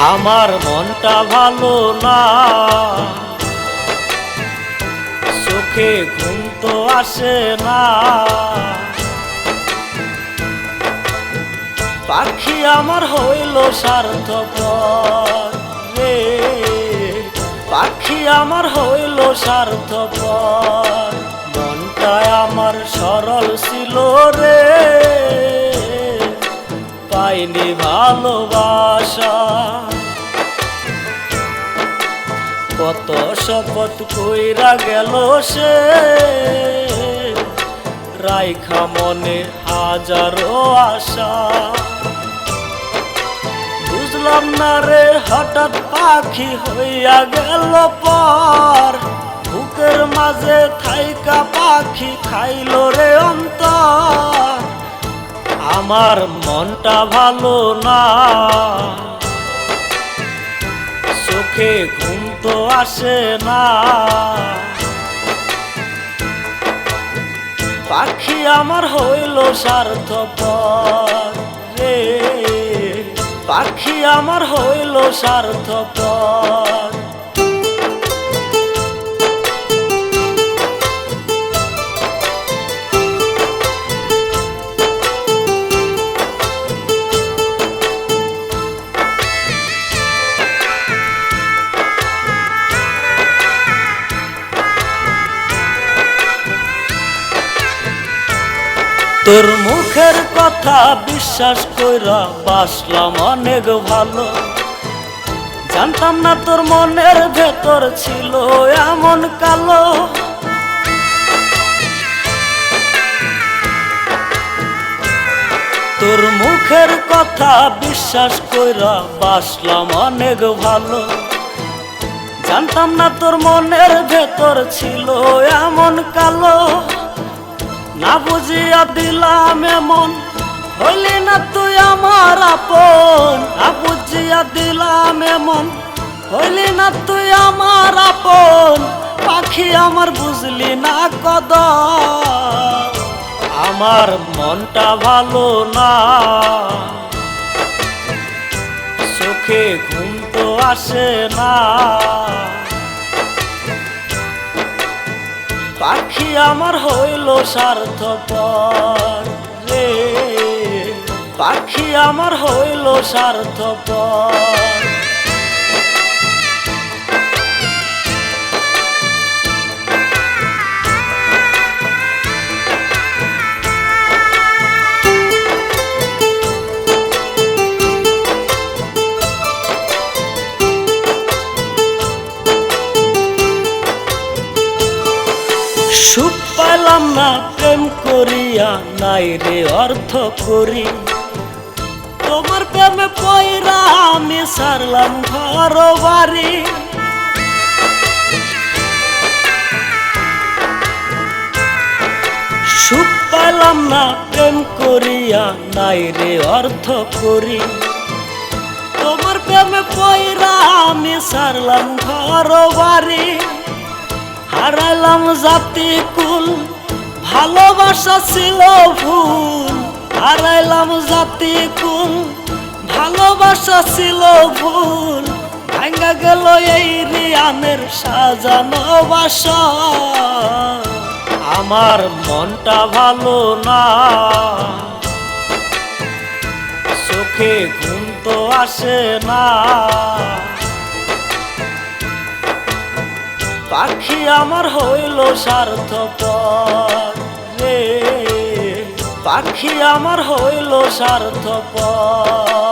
আমার মনটা ভালো না। চোখে ঘুম তো আসে না। পাখি আমার হইল সার্থপর রে। পাখি আমার হইল সার্থপর মনটায় আমার সরল ছিল রে। পাইনি ভালোবাসা। কত শপথ কইরা গেল সে, রাইখা মনে হাজারো আশা। বুঝলাম না রে, হঠাৎ পাখি হইয়া গেল পর। বুকের মাঝে থাইকা পাখি খাইল রে আমার মনটা ভালো না। চোখে ঘুম তো আসে না। পাখি আমার হইল সার্থপর রে। পাখি আমার হইল সার্থপর তোর মুখের কথা বিশ্বাস কইরা বাসলাম অনেক ভালো। জানতাম না তোর মনের ভেতর ছিল এমন কালো। তোর মুখের কথা বিশ্বাস কইরা বাসলাম অনেক ভালো। জানতাম না তোর মনের ভেতর ছিল এমন কালো। না বুঝিয়া দিলাম এমন, হইলি না তুই আমার আপন। না বুঝিয়া দিলাম এমন, হইলি না তুই আমার আপন। পাখি আমার বুঝলি না কদ আমার মনটা ভালো না। চোখে ঘুম তো আসে না। পাখি আমার হইল স্বার্থপর রে। পাখি আমার হইল সার্থপর সুখ পাইলাম না, প্রেম করিয়া নাই রে অর্থ করি। তোমার প্রেমে পয়রা আমি সারলাম ঘর বাড়ি। সুখ পাইলাম না, প্রেম করিয়া নাই রে অর্থ করি। তোমার প্রেমে পয়রা আমি সারলাম ঘর বাড়ি। হারালাম জাতি কুল, ভালোবাসা ছিল ভুল। হারাইলাম জাতি কুল, ভালোবাসা ছিল ভুল। ভাঙ্গা গেল এই রিয়ানের সাজানো বাসা। আমার মনটা ভালো না। চোখে ঘুম তো আসে না। পাখি আমার হইল সার্থক রে পাখি আমার হইল সার্থপর